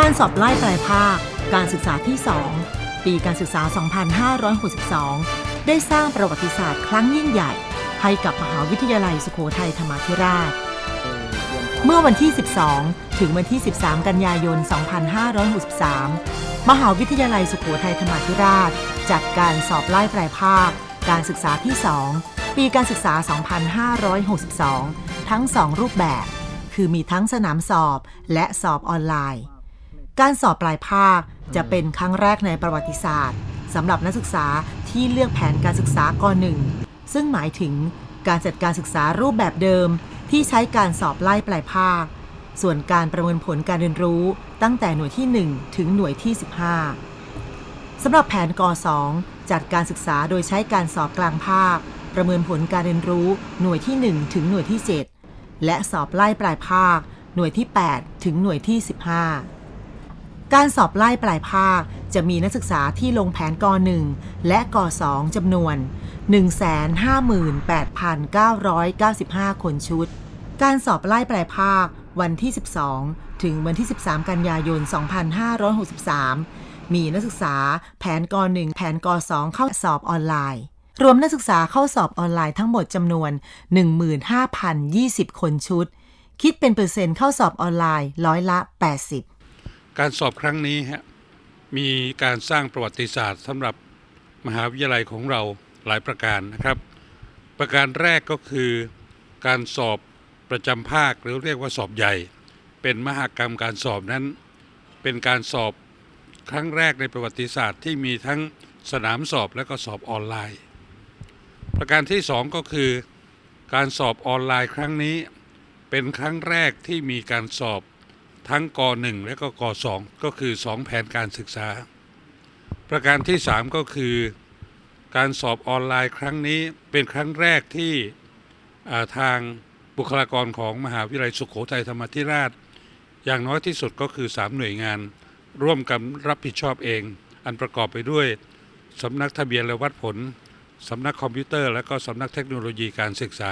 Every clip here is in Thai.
การสอบไล่ปลายภาค การศึกษาที่ 2 ปีการศึกษา 2562 ได้สร้างประวัติศาสตร์ครั้งยิ่งใหญ่ ให้กับมหาวิทยาลัยสุโขทัยธรรมาธิราช เมื่อวันที่ 12 ถึงวันที่ 13 กันยายน 2563 มหาวิทยาลัยสุโขทัยธรรมาธิราช จัดการสอบไล่ปลายภาค การศึกษาที่ 2 ปีการศึกษา 2562 ทั้ง 2 รูปแบบ คือมีทั้งสนามสอบและสอบออนไลน์ การสอบปลายภาคจะเป็นครั้งแรกในประวัติศาสตร์สำหรับนักศึกษาที่เลือกแผนการศึกษากหนึ่งซึ่งหมายถึงการจัดการศึกษารูปแบบเดิม ที่ใช้การสอบไล่ปลายภาค ส่วนการประเมินผลการเรียนรู้ตั้งแต่หน่วยที่ 1 ถึงหน่วยที่ 15สำหรับแผนก2จัดการศึกษาโดยใช้การสอบกลางภาค ประเมินผลการเรียนรู้หน่วยที่ 1 ถึงหน่วยที่ 7 และสอบไล่ปลายภาค หน่วยที่ 8 ถึงหน่วยที่ 15 การสอบไล่ปลายภาคจะมีนักศึกษาที่ลงแผนก .1 และก .2 จำนวน 158,995 คนชุด การสอบไล่ปลายภาควันที่ 12 ถึงวันที่ 13 กันยายน 2563 มีนักศึกษาแผนก .1 แผนก .2 เข้าสอบออนไลน์ รวมนักศึกษาเข้าสอบออนไลน์ทั้งหมดจำนวน 15,020 คนชุด คิดเป็นเปอร์เซ็นต์เข้าสอบออนไลน์ร้อยละ 80 การสอบครั้งนี้ฮะมีการสร้างประวัติศาสตร์สำหรับมหาวิทยาลัยของเราหลายประการนะครับ ประการแรกก็คือการสอบประจำภาคหรือเรียกว่าสอบใหญ่ เป็นมหากรรมการสอบนั้น เป็นการสอบครั้งแรกในประวัติศาสตร์ที่มีทั้งสนามสอบและก็สอบออนไลน์ ประการที่สองก็คือ การสอบออนไลน์ครั้งนี้ เป็นครั้งแรกที่มีการสอบ ทั้งก .1 และก็ก .2 ก็คือ 2 แผนการศึกษา ประการที่ 3 ก็คือ การสอบออนไลน์ครั้งนี้เป็นครั้งแรกที่าทางบุคลากรของมหาวิทยาลัยสุขโขทัยธรรมาธิราช อย่างน้อยที่สุดก็คือ 3 หน่วยงาน ร่วมกันรับผิดชอบเอง อันประกอบไปด้วยสำนักทะเบียนและวัดผลสำนักคอมพิวเตอร์ และก็สำนักเทคโนโลยีการศึกษา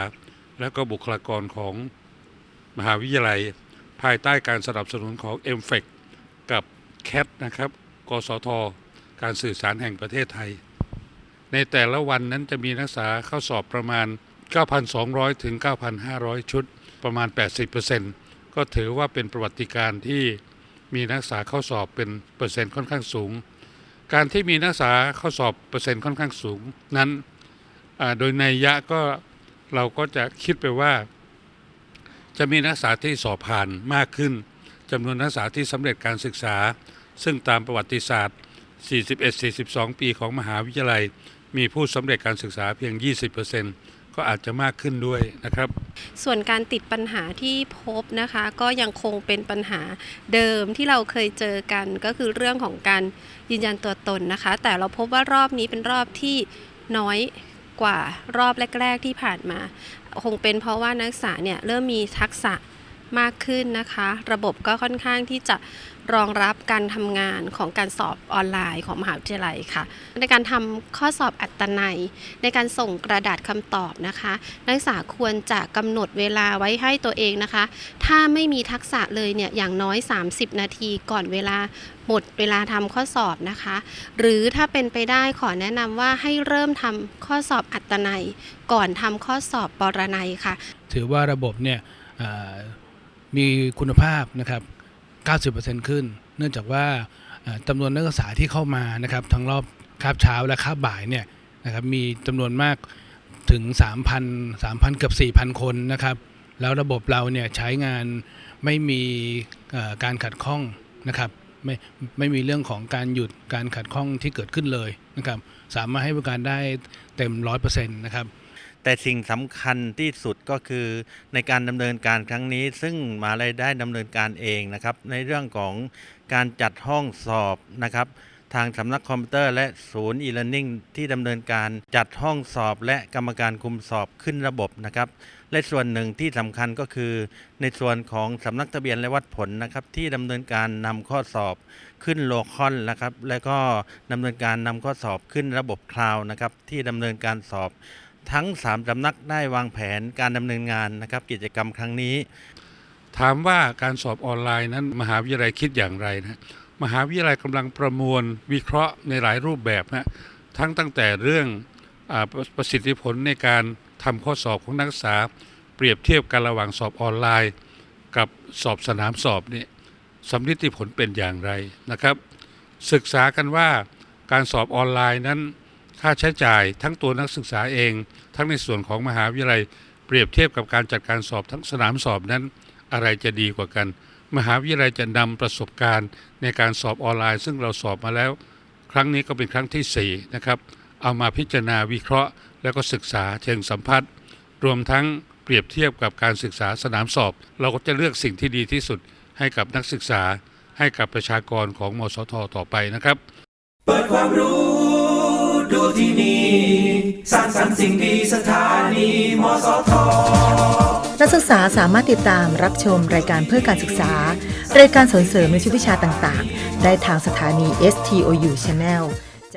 และก็บุคลากรของมหาวิทยาลัย ภายใต้การสนับสนุนของ m f e c กับ CAT นะครับ กสท การสื่อสารแห่งประเทศไทย ในแต่ละวันนั้นจะมีนักศึกษาเข้าสอบประมาณ 9,200 ถึง 9,500 ชุด ประมาณ 80%ก็ถือว่าเป็นประวัติการที่มีนักศึกษาเข้าสอบเป็นเปอร์เซ็นต์ค่อนข้างสูง การที่มีนักศึกษาเข้าสอบเปอร์เซ็นต์ค่อนข้างสูงนั้นโดยในยะก็เราก็จะคิดไปว่า จะมีนักศึกษาที่สอบผ่านมากขึ้นจำนวนนักศึกษาที่สำเร็จการศึกษา ซึ่งตามประวัติศาสตร์ 41-42 ปีของมหาวิทยาลัย มีผู้สำเร็จการศึกษาเพียง 20%ก็อาจจะมากขึ้นด้วยนะครับ ส่วนการติดปัญหาที่พบนะคะ ก็ยังคงเป็นปัญหาเดิมที่เราเคยเจอกันก็คือเรื่องของการยืนยันตัวตนนะคะ แต่เราพบว่ารอบนี้เป็นรอบที่น้อย กว่ารอบแรก ๆ ที่ผ่านมา คงเป็นเพราะว่านักศึกษาเนี่ยเริ่มมีทักษะ มากขึ้นนะคะ ระบบก็ค่อนข้างที่จะรองรับการทำงานของการสอบออนไลน์ของมหาวิทยาลัยค่ะ ในการทำข้อสอบอัตนัย ในการส่งกระดาษคำตอบนะคะ นักศึกษาควรจะกำหนดเวลาไว้ให้ตัวเองนะคะ ถ้าไม่มีทักษะเลยเนี่ยอย่างน้อย 30 นาทีก่อนเวลาหมดเวลาทำข้อสอบนะคะ หรือถ้าเป็นไปได้ขอแนะนำว่าให้เริ่มทำข้อสอบอัตนัย ก่อนทำข้อสอบปรนัยค่ะ ถือว่าระบบเนี่ย มีคุณภาพนะครับ 90%ขึ้น เนื่องจากว่าอ่าจำนวนนักศึกษาที่เข้ามานะครับทั้งรอบคาบเช้าและคาบบ่ายเนี่ยนะครับมีจำนวนมากถึง 3,000 3,000 เกือบ 4,000 คนนะครับ แล้วระบบเราเนี่ยใช้งานไม่มีการขัดข้องนะครับไม่ไม่มีเรื่องของการหยุดการขัดข้องที่เกิดขึ้นเลยนะครับ สามารถให้บริการได้เต็ม 100%นะครับ แต่สิ่งสำคัญที่สุดก็คือในการดำเนินการครั้งนี้ ซึ่งมหาลัยได้ดำเนินการเองนะครับ ในเรื่องของการจัดห้องสอบนะครับ ทางสำนักคอมพิวเตอร์และศูนย์ e-learning ที่ดำเนินการจัดห้องสอบและกรรมการคุมสอบขึ้นระบบนะครับ และส่วนหนึ่งที่สำคัญก็คือ ในส่วนของสำนักทะเบียนและวัดผลนะครับ ที่ดำเนินการนำข้อสอบขึ้นโลคอนนะครับ และก็ดำเนินการนำข้อสอบขึ้นระบบคลาวนะครับ ที่ดำเนินการสอบ ทั้ง3สำนักได้วางแผนการดำเนินงานนะครับกิจกรรมครั้งนี้ ถามว่าการสอบออนไลน์นั้นมหาวิทยาลัยคิดอย่างไรนะมหาวิทยาลัยกำลังประมวลวิเคราะห์ในหลายรูปแบบนะทั้งตั้งแต่เรื่องอประประสิทธิผลในการทำข้อสอบของนักศึกษา เปรียบเทียบกันระหว่างสอบออนไลน์ กับสอบสนามสอบนี่สำลิดผลเป็นอย่างไรนะครับ ศึกษากันว่าการสอบออนไลน์นั้น ค่าใช้จ่ายทั้งตัวนักศึกษาเอง ทั้งในส่วนของมหาวิทยาลัย เปรียบเทียบกับการจัดการสอบทั้งสนามสอบนั้น อะไรจะดีกว่ากัน มหาวิทยาลัยจะนำประสบการณ์ ในการสอบออนไลน์ ซึ่งเราสอบมาแล้ว ครั้งนี้ก็เป็นครั้งที่4นะครับเอามาพิจารณาวิเคราะห์ แล้วก็ศึกษาเชิงสัมพัทธ์รวมทั้งเปรียบเทียบกับการศึกษาสนามสอบ เราก็จะเลือกสิ่งที่ดีที่สุดให้กับนักศึกษาให้กับประชากรของมสทต่อไปนะครับ เปิดความรู้ ดูที่นี่สร้างสรรค์สิ่งดีสถานีมสทนักศึกษาสามารถติดตามรับชมรายการเพื่อการศึกษา รายการสอนเสริมในชุดวิชาต่างๆ ได้ทางสถานี STOU Channel